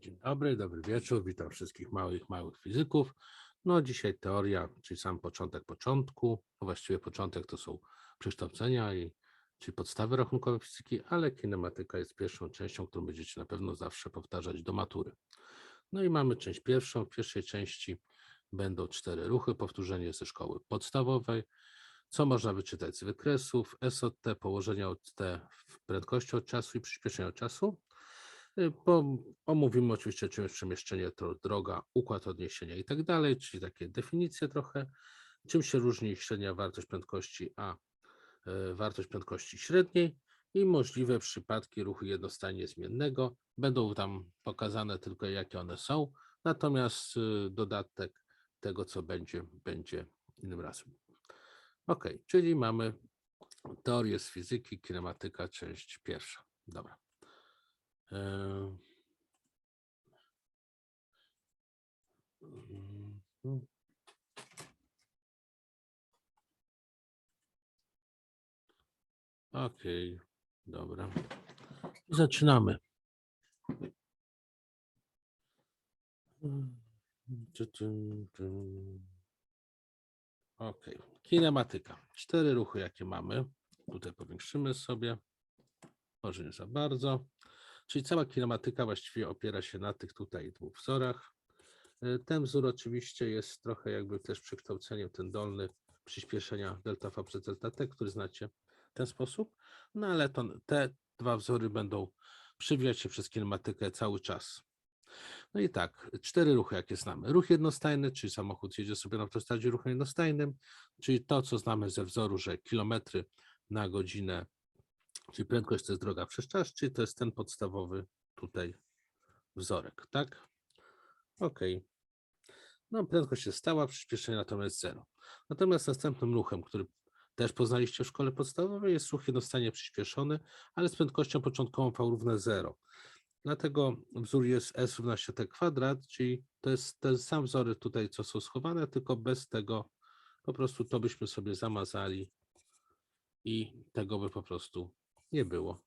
Dzień dobry, dobry wieczór. Witam wszystkich małych, małych fizyków. No, dzisiaj teoria, czyli sam początek początku. No, właściwie początek to są przekształcenia, i, czyli podstawy rachunkowe fizyki, ale kinematyka jest pierwszą częścią, którą będziecie na pewno zawsze powtarzać do matury. No i mamy część pierwszą. W pierwszej części będą cztery ruchy, powtórzenie ze szkoły podstawowej, co można wyczytać z wykresów, S od T, położenia od T prędkości od czasu i przyspieszenia od czasu. Y, Bo omówimy oczywiście, czym jest przemieszczenie, to droga, układ odniesienia i tak dalej, czyli takie definicje trochę. Czym się różni średnia wartość prędkości a e, wartość prędkości średniej i możliwe przypadki ruchu jednostajnie zmiennego. Będą tam pokazane tylko jakie one są, natomiast y, dodatek tego, co będzie, będzie innym razem. Ok, czyli mamy teorię z fizyki, kinematyka, część pierwsza. Dobra. Mhm. Okej, dobra. I Zaczynamy. Czy- czy- czy- Okej, kinematyka. Cztery ruchy, jakie mamy. Tutaj powiększymy sobie. Może nie za bardzo. Czyli cała kinematyka właściwie opiera się na tych tutaj dwóch wzorach. E, Ten wzór oczywiście jest trochę jakby też przekształceniem, ten dolny przyspieszenia delta V przez delta T, który znacie w ten sposób. No ale to, te dwa wzory będą przewijać się przez kinematykę cały czas. No i tak, cztery ruchy jakie znamy. Ruch jednostajny, czyli samochód jedzie sobie na autostradzie ruchem jednostajnym, czyli to, co znamy ze wzoru, że kilometry na godzinę Czyli prędkość to jest droga przez czas, czyli to jest ten podstawowy tutaj wzorek, tak? Ok. No, prędkość jest stała, przyspieszenie natomiast zero. Natomiast następnym ruchem, który też poznaliście w szkole podstawowej, jest ruch jednostajnie przyspieszony, ale z prędkością początkową v równe 0. Dlatego wzór jest s równa się t kwadrat, czyli to jest ten sam wzory tutaj, co są schowane, tylko bez tego po prostu to byśmy sobie zamazali i tego by po prostu nie było.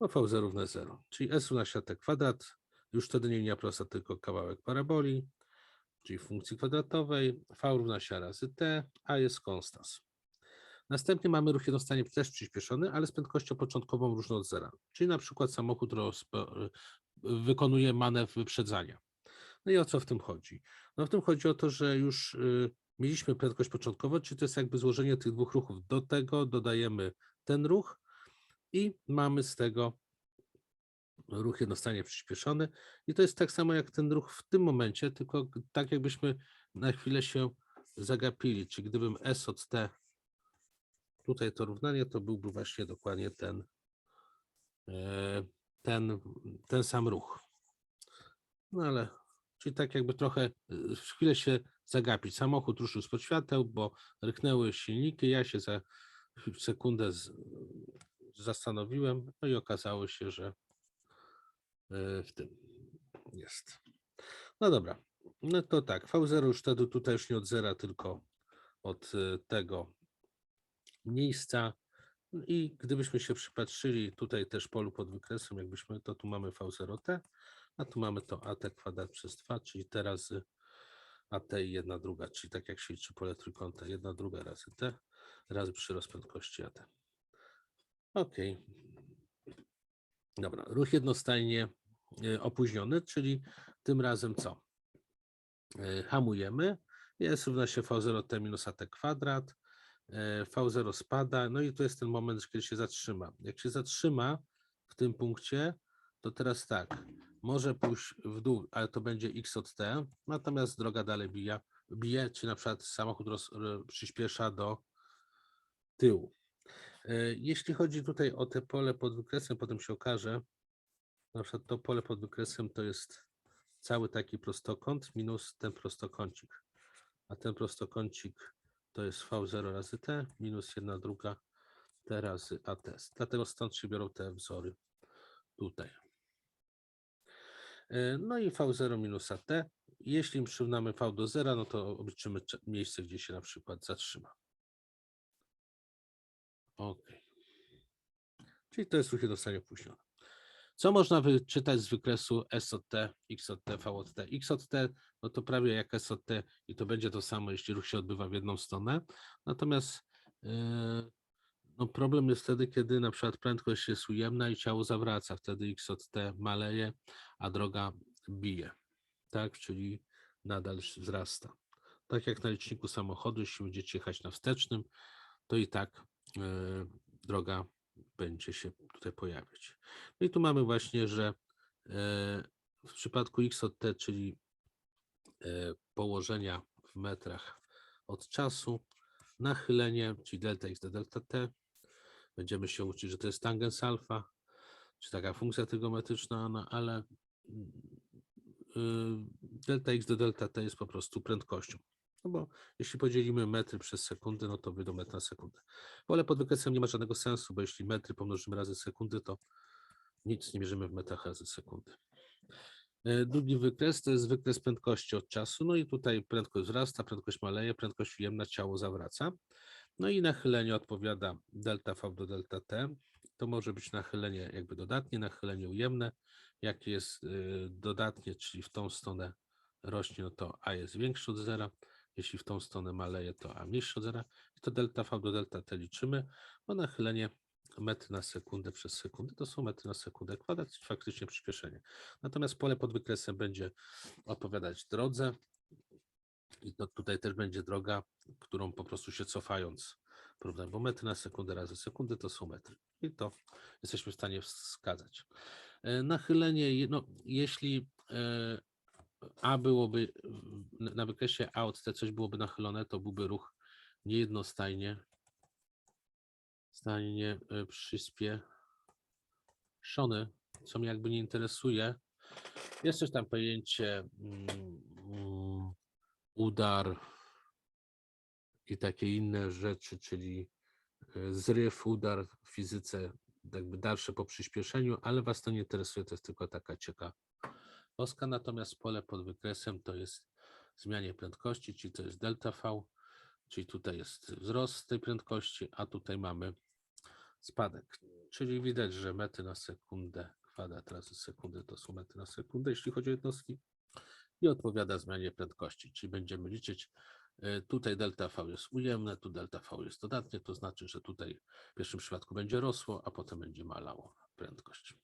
No v0 równe 0, czyli s się t kwadrat, już wtedy nie linia prosta, tylko kawałek paraboli, czyli funkcji kwadratowej, v równa się razy t, a jest konstans. Następnie mamy ruch jednostajnie też przyspieszony, ale z prędkością początkową różną od zera, czyli na przykład samochód wykonuje manewr wyprzedzania. No i o co w tym chodzi? No w tym chodzi o to, że już y, mieliśmy prędkość początkową, czyli to jest jakby złożenie tych dwóch ruchów. Do tego dodajemy ten ruch i mamy z tego ruch jednostajnie przyspieszony. I to jest tak samo jak ten ruch w tym momencie, tylko tak jakbyśmy na chwilę się zagapili. Czyli gdybym S od T tutaj to równanie, to byłby właśnie dokładnie ten, e, ten, ten sam ruch. No ale, czyli tak jakby trochę y, w chwilę się zagapić. Samochód ruszył spod świateł, bo ryknęły silniki, ja się za sekundę z, zastanowiłem, no i okazało się, że y, w tym jest. No dobra, no to tak, V0 już wtedy tutaj już nie od zera, tylko od y, tego miejsca. I gdybyśmy się przypatrzyli tutaj też polu pod wykresem, jakbyśmy, to tu mamy V0t, a tu mamy to AT kwadrat przez 2, czyli te razy AT i jedna druga, czyli tak jak się liczy pole trójkąta, jedna druga razy T, razy przyrost prędkości AT. Ok. Dobra, ruch jednostajnie e, opóźniony, czyli tym razem co? E, Hamujemy, jest równa się V0t minus AT kwadrat, e, V0 spada, no i to jest ten moment, kiedy się zatrzyma. Jak się zatrzyma w tym punkcie, to teraz tak, może pójść w dół, ale to będzie x od t, natomiast droga dalej bija, bije, czy na przykład samochód roz, ro- przyspiesza do tyłu. E, Jeśli chodzi tutaj o te pole pod wykresem, potem się okaże, na przykład to pole pod wykresem to jest cały taki prostokąt minus ten prostokącik, a ten prostokącik to jest V0 razy T minus 1 druga T razy AT. Dlatego stąd się biorą te wzory tutaj. E, No i V0 minus AT. Jeśli przyrównamy V do zera, no to obliczymy miejsce, gdzie się na przykład zatrzyma. Ok. Czyli to jest ruch jednostronnie opóźniony. Co można wyczytać z wykresu S od T, X od T, V od T? X od T, no to prawie jak S od T i to będzie to samo, jeśli ruch się odbywa w jedną stronę. Natomiast yy, no problem jest wtedy, kiedy na przykład prędkość jest ujemna i ciało zawraca. Wtedy X od T maleje, a droga bije. Tak, czyli nadal wzrasta. Tak jak na liczniku samochodu, jeśli będziecie jechać na wstecznym, to i tak droga będzie się tutaj pojawiać. No i tu mamy właśnie, że e, w przypadku x od t, czyli e, położenia w metrach od czasu, nachylenie, czyli delta x do delta t, będziemy się uczyć, że to jest tangens alfa, czy taka funkcja tygometryczna, no ale mm, y, delta x do delta t jest po prostu prędkością. No bo jeśli podzielimy metry przez sekundę, no to wyjdą metr na sekundę. Pole pod wykresem nie ma żadnego sensu, bo jeśli metry pomnożymy razy sekundy, to nic nie mierzymy w metrach razy sekundy. E, Drugi wykres to jest wykres prędkości od czasu. No i tutaj prędkość wzrasta, prędkość maleje, prędkość ujemna, ciało zawraca. No i nachylenie odpowiada delta V do delta T. To może być nachylenie jakby dodatnie, nachylenie ujemne. Jak jest y, dodatnie, czyli w tą stronę rośnie, no to A jest większy od zera. Jeśli w tą stronę maleje, to A mniejszy od zera. I to delta V do delta T liczymy, bo nachylenie metry na sekundę przez sekundę to są metry na sekundę kwadrat, czyli faktycznie przyspieszenie. Natomiast pole pod wykresem będzie odpowiadać drodze i to tutaj też będzie droga, którą po prostu się cofając porównamy, bo metry na sekundę razy sekundy to są metry i to jesteśmy w stanie wskazać. E, Nachylenie, no, jeśli e, A byłoby na wykresie A od T coś byłoby nachylone, to byłby ruch niejednostajnie stanie e, przyspieszony, co mnie jakby nie interesuje. Jest też tam pojęcie mm, mm, udar i takie inne rzeczy, czyli e, zryw, udar w fizyce, jakby dalsze po przyspieszeniu, ale Was to nie interesuje, to jest tylko taka ciekawostka. Natomiast pole pod wykresem to jest zmianie prędkości, czyli to jest delta V, czyli tutaj jest wzrost tej prędkości, a tutaj mamy spadek. Czyli widać, że metry na sekundę, kwadrat razy sekundę to są metry na sekundę, jeśli chodzi o jednostki i odpowiada zmianie prędkości, czyli będziemy liczyć, e, tutaj delta V jest ujemne, tu delta V jest dodatnie, to znaczy, że tutaj w pierwszym przypadku będzie rosło, a potem będzie malało prędkość.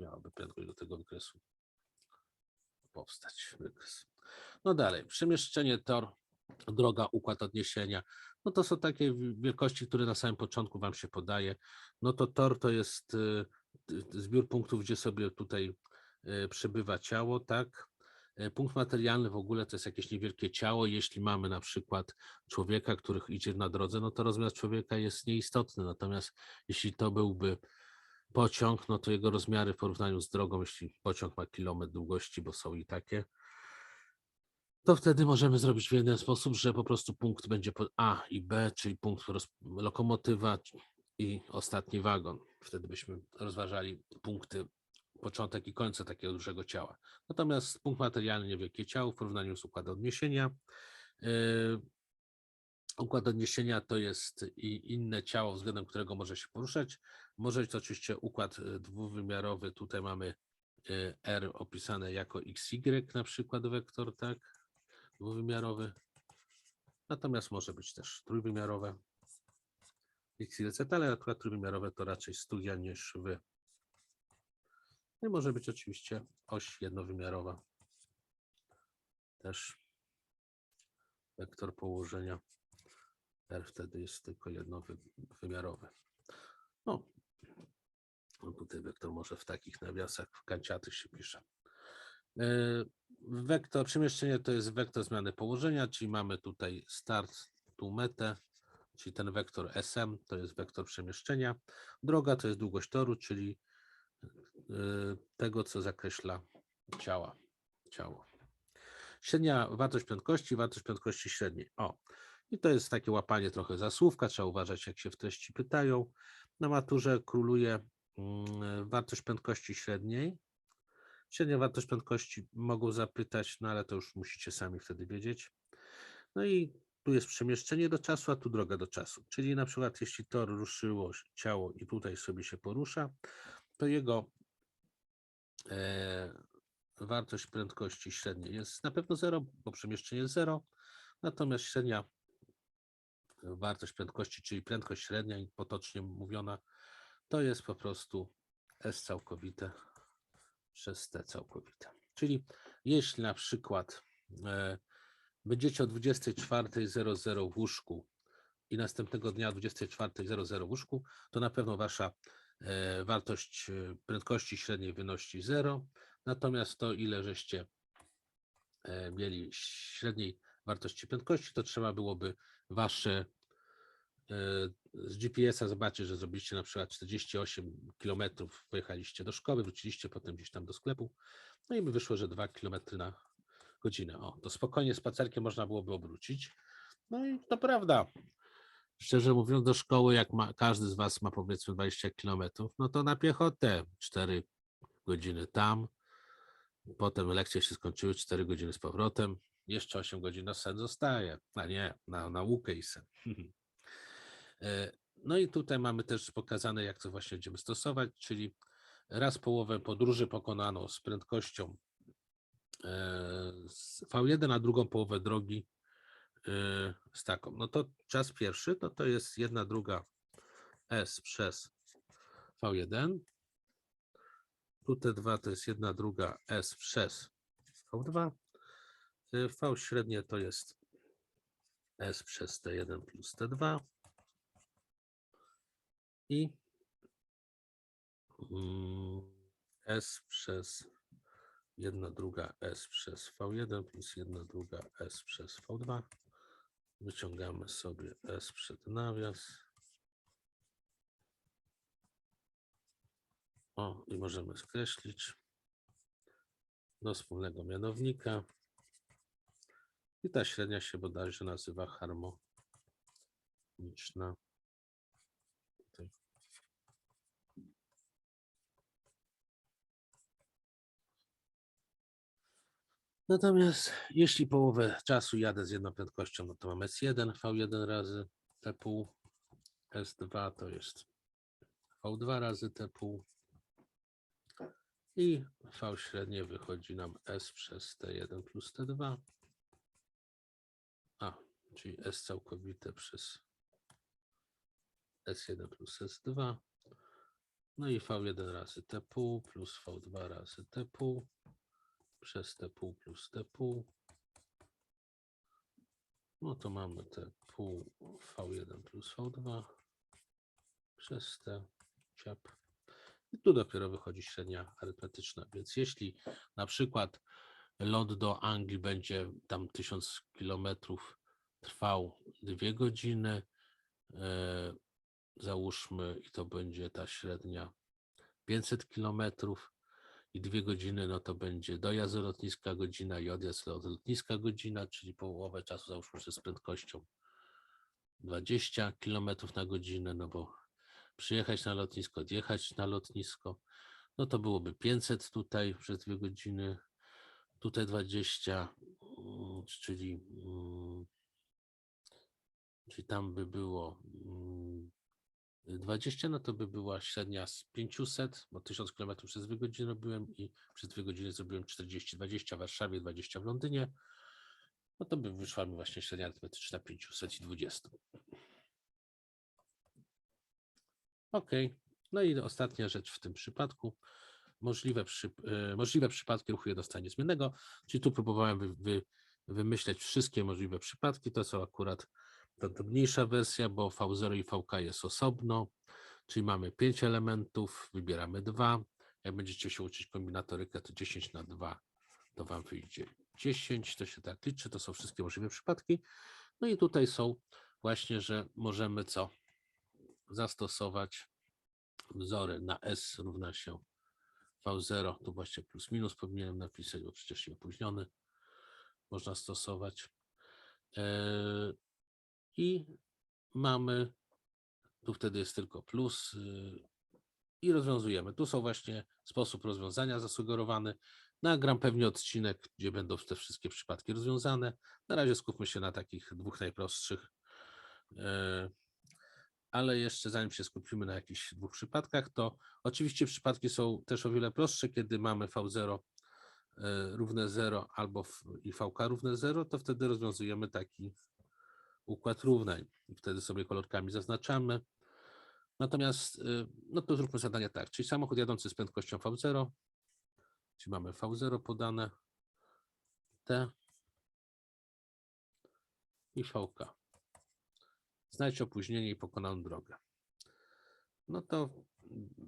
Miałaby prędkość do tego wykresu powstać. No dalej, przemieszczenie tor, droga, układ odniesienia. No to są takie wi- wielkości, które na samym początku Wam się podaje. No to tor to jest y, y, zbiór punktów, gdzie sobie tutaj y, przebywa ciało, tak? E, Punkt materialny w ogóle to jest jakieś niewielkie ciało. Jeśli mamy na przykład człowieka, który idzie na drodze, no to rozmiar człowieka jest nieistotny. Natomiast jeśli to byłby pociąg, no to jego rozmiary w porównaniu z drogą, jeśli pociąg ma kilometr długości, bo są i takie, to wtedy możemy zrobić w jeden sposób, że po prostu punkt będzie A i B, czyli punkt lokomotywa i ostatni wagon. Wtedy byśmy rozważali punkty początek i końce takiego dużego ciała. Natomiast punkt materialny niewielkie ciało w porównaniu z układem odniesienia. Yy, Układ odniesienia to jest i inne ciało, względem którego może się poruszać. Może być to oczywiście układ y, dwuwymiarowy. Tutaj mamy y, R opisane jako XY, na przykład wektor, tak? Dwuwymiarowy. Natomiast może być też trójwymiarowe. X, Y, Z, ale akurat trójwymiarowe to raczej studia niż wy. No I może być oczywiście oś jednowymiarowa. Też wektor położenia. R wtedy jest tylko jednowymiarowy. No, tutaj wektor może w takich nawiasach w kanciatych się pisze. E, Wektor przemieszczenia to jest wektor zmiany położenia, czyli mamy tutaj start, tu metę, czyli ten wektor SM to jest wektor przemieszczenia. Droga to jest długość toru, czyli e, tego, co zakreśla ciała, ciało. Średnia wartość prędkości, wartość prędkości średniej. O, i to jest takie łapanie trochę za słówka, trzeba uważać, jak się w treści pytają. Na maturze króluje wartość prędkości średniej. Średnia wartość prędkości mogą zapytać, no ale to już musicie sami wtedy wiedzieć. No i tu jest przemieszczenie do czasu, a tu droga do czasu. Czyli na przykład jeśli tor ruszyło ciało i tutaj sobie się porusza, to jego e, wartość prędkości średniej jest na pewno 0, bo przemieszczenie jest 0, natomiast średnia wartość prędkości, czyli prędkość średnia i potocznie mówiona, to jest po prostu S całkowite przez T całkowite. Czyli jeśli na przykład e, będziecie o 24.00 w łóżku i następnego dnia o 24.00 w łóżku, to na pewno wasza e, wartość e, prędkości średniej wynosi 0, natomiast to ile żeście mieli średniej wartości prędkości, to trzeba byłoby wasze z GPS-a zobaczyć, że zrobiliście na przykład 48 km, pojechaliście do szkoły, wróciliście potem gdzieś tam do sklepu, no i by wyszło, że 2 km na godzinę. O, to spokojnie spacerkiem można byłoby obrócić. No i to prawda. Szczerze mówiąc, do szkoły, jak ma, każdy z Was ma powiedzmy 20 km, no to na piechotę 4 godziny tam, potem lekcje się skończyły, 4 godziny z powrotem, jeszcze 8 godzin na sen zostaje, a nie, na naukę i sen. E, No i tutaj mamy też pokazane, jak to właśnie będziemy stosować, czyli raz połowę podróży pokonano z prędkością e, z V1, a drugą połowę drogi e, z taką. No to czas pierwszy, no to jest jedna druga S przez V1. Tu T2 to jest jedna druga S przez V2. Y, V średnie to jest S przez T1 plus T2. I mm, S przez 1 druga S przez V1 plus 1 druga S przez V2. Wyciągamy sobie S przed nawias. O, i możemy skreślić do wspólnego mianownika. I ta średnia się bodajże nazywa harmoniczna. Natomiast jeśli połowę czasu jadę z jedną prędkością, no to mam S1, V1 razy T pół, S2 to jest V2 razy T pół i V średnie wychodzi nam S przez T1 plus T2. A, czyli S całkowite przez S1 plus S2. No i V1 razy T pół plus V2 razy T pół przez T pół plus T pół. No to mamy T pół V1 plus V2 przez T ciap. I tu dopiero wychodzi średnia arytmetyczna. Więc jeśli na przykład lot do Anglii będzie tam 1000 kilometrów trwał dwie godziny, e, załóżmy, i to będzie ta średnia 500 kilometrów i dwie godziny, no to będzie dojazd do lotniska godzina i odjazd do lotniska godzina, czyli połowę czasu załóżmy, że z prędkością 20 kilometrów na godzinę, no bo przyjechać na lotnisko, odjechać na lotnisko, no to byłoby 500 tutaj przez dwie godziny, tutaj 20, mm, czyli, mm, czyli tam by było mm, 20, no to by była średnia z 500, bo 1000 km przez dwie godziny robiłem i przez dwie godziny zrobiłem 40, 20 w Warszawie, 20 w Londynie, no to by wyszła mi właśnie średnia arytmetyczna 520. Ok, no i ostatnia rzecz w tym przypadku. Możliwe, przy, e, możliwe przypadki ruchu jednostanie zmiennego, czyli tu próbowałem wy, wy, wymyśleć wszystkie możliwe przypadki. To są akurat ta drobniejsza wersja, bo V0 i VK jest osobno, czyli mamy 5 elementów, wybieramy dwa. Jak będziecie się uczyć kombinatorykę, to 10 na 2 to Wam wyjdzie 10, to się tak liczy, to są wszystkie możliwe przypadki. No i tutaj są właśnie, że możemy co? Zastosować wzory na S równa się V0, tu właśnie plus minus powinienem napisać, bo przecież jest opóźniony. Można stosować. I mamy, tu wtedy jest tylko plus yy, i rozwiązujemy. Tu są właśnie sposób rozwiązania zasugerowany. Nagram pewnie odcinek, gdzie będą te wszystkie przypadki rozwiązane. Na razie skupmy się na takich dwóch najprostszych. Eee, ale jeszcze zanim się skupimy na jakichś dwóch przypadkach, to oczywiście przypadki są też o wiele prostsze, kiedy mamy V0 e, równe 0 albo i VK równe 0, to wtedy rozwiązujemy taki układ równań. I Wtedy sobie kolorkami zaznaczamy. Natomiast, y, no to zróbmy zadanie tak, czyli samochód jadący z prędkością V0, czyli mamy V0 podane, T i VK. Znajdź opóźnienie i pokonaną drogę. No to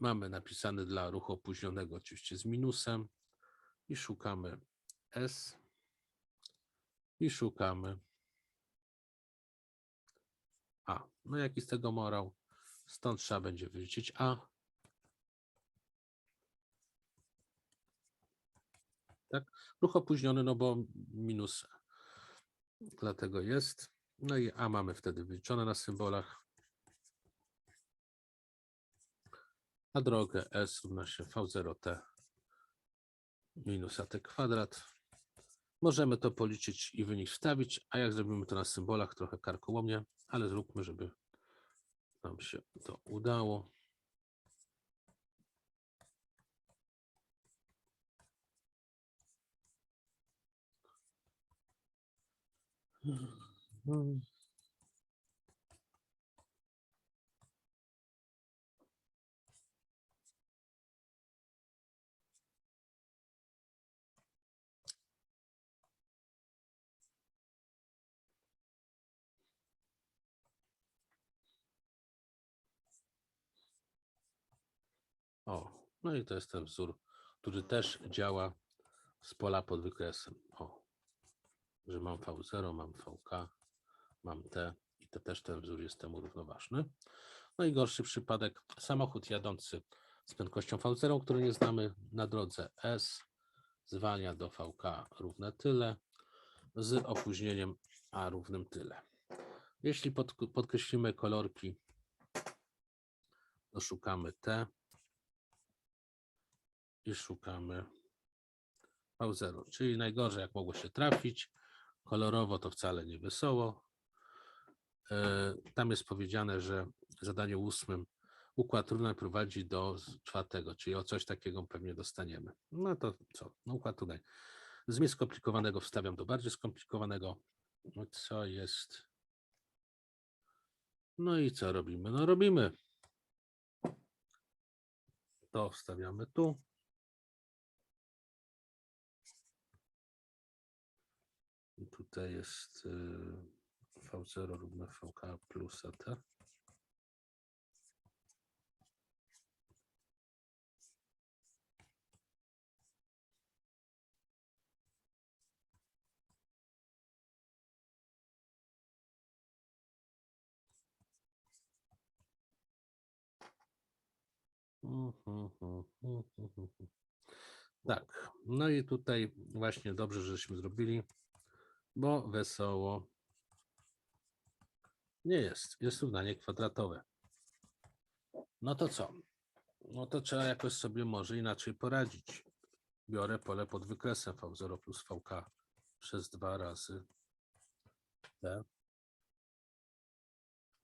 mamy napisane dla ruchu opóźnionego oczywiście z minusem i szukamy S i szukamy A. No jaki z tego morał? Stąd trzeba będzie wyrzucić A. Tak? Ruch opóźniony, no bo minus dlatego jest. No i A mamy wtedy wyliczone na symbolach. A drogę S równa się V0T minus AT kwadrat. Możemy to policzyć i wynik wstawić, a jak zrobimy to na symbolach, trochę karkołomnie, ale zróbmy, żeby nam się to udało. O, no i to jest ten wzór, który też działa z pola pod wykresem. O, że mam V0, mam VK, mam T i to też ten wzór jest temu równoważny. No i gorszy przypadek, samochód jadący z prędkością V0, który nie znamy na drodze S, zwalnia do VK równe tyle, z opóźnieniem A równym tyle. Jeśli pod, podkreślimy kolorki, to szukamy T i szukamy V0, czyli najgorzej jak mogło się trafić. Kolorowo to wcale nie wesoło. E, Tam jest powiedziane, że w zadaniu ósmym układ równań prowadzi do czwartego, czyli o coś takiego pewnie dostaniemy. No to co? No układ równań. Z mniej skomplikowanego wstawiam do bardziej skomplikowanego. No co jest? No i co robimy? No robimy. To wstawiamy tu. Tutaj jest y, V0 równe VK plus AT. Mhm, mhm, mhm. Tak, no i tutaj właśnie dobrze, żeśmy zrobili, bo wesoło nie jest. Jest równanie kwadratowe. No to co? No to trzeba jakoś sobie może inaczej poradzić. Biorę pole pod wykresem V0 plus VK przez dwa razy T.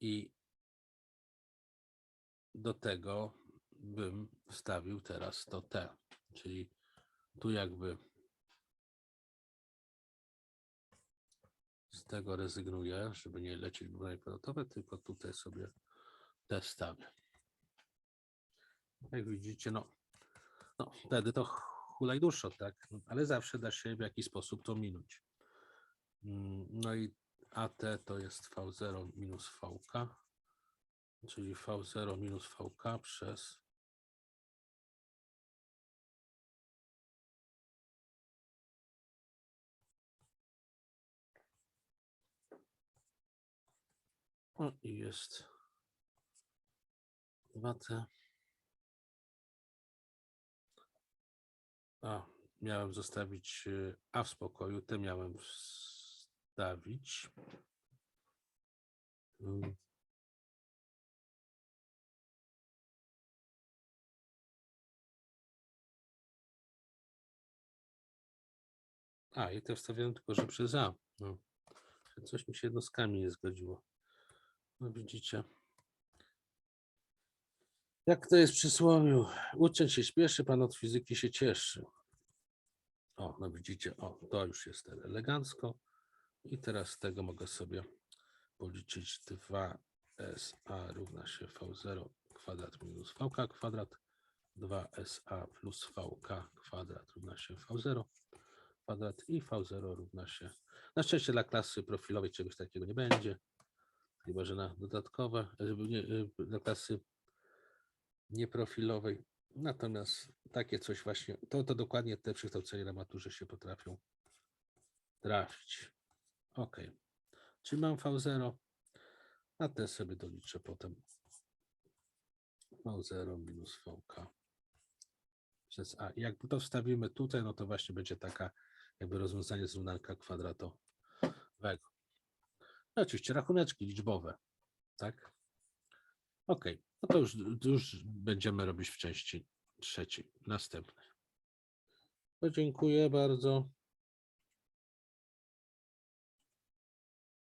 I do tego bym wstawił teraz to T, czyli tu jakby tego rezygnuję, żeby nie lecieć w kwadratowe, tylko tutaj sobie T wstawię. Jak widzicie, no, no wtedy to hulaj duszo, tak? Ale zawsze da się w jakiś sposób to minąć. Mm, No i AT to jest V0 minus VK, czyli V0 minus VK przez O, i jest 2T. A, miałem zostawić y, A w spokoju, te miałem wstawić. Mm. A, i te wstawiałem tylko, że przez A. No. Coś mi się jednostkami nie zgodziło. No widzicie. Jak to jest przysłowiu? Uczeń się śpieszy, pan od fizyki się cieszy. O, no widzicie, o, to już jest elegancko. I teraz z tego mogę sobie policzyć 2SA równa się V0 kwadrat minus VK kwadrat. 2SA plus VK kwadrat równa się V0 kwadrat i V0 równa się. Na szczęście dla klasy profilowej czegoś takiego nie będzie. Chyba, że na dodatkowe, nie, y, dla klasy nieprofilowej. Natomiast takie coś właśnie, to, to dokładnie te przekształcenia na maturze się potrafią trafić. Ok. Czyli mam V0, a te sobie doliczę potem. V0 minus VK przez A. Jak to wstawimy tutaj, no to właśnie będzie taka jakby rozwiązanie z równanka kwadratowego. No oczywiście rachuneczki liczbowe, tak? Ok, no to już, już będziemy robić w części trzeciej, następnej. To dziękuję bardzo.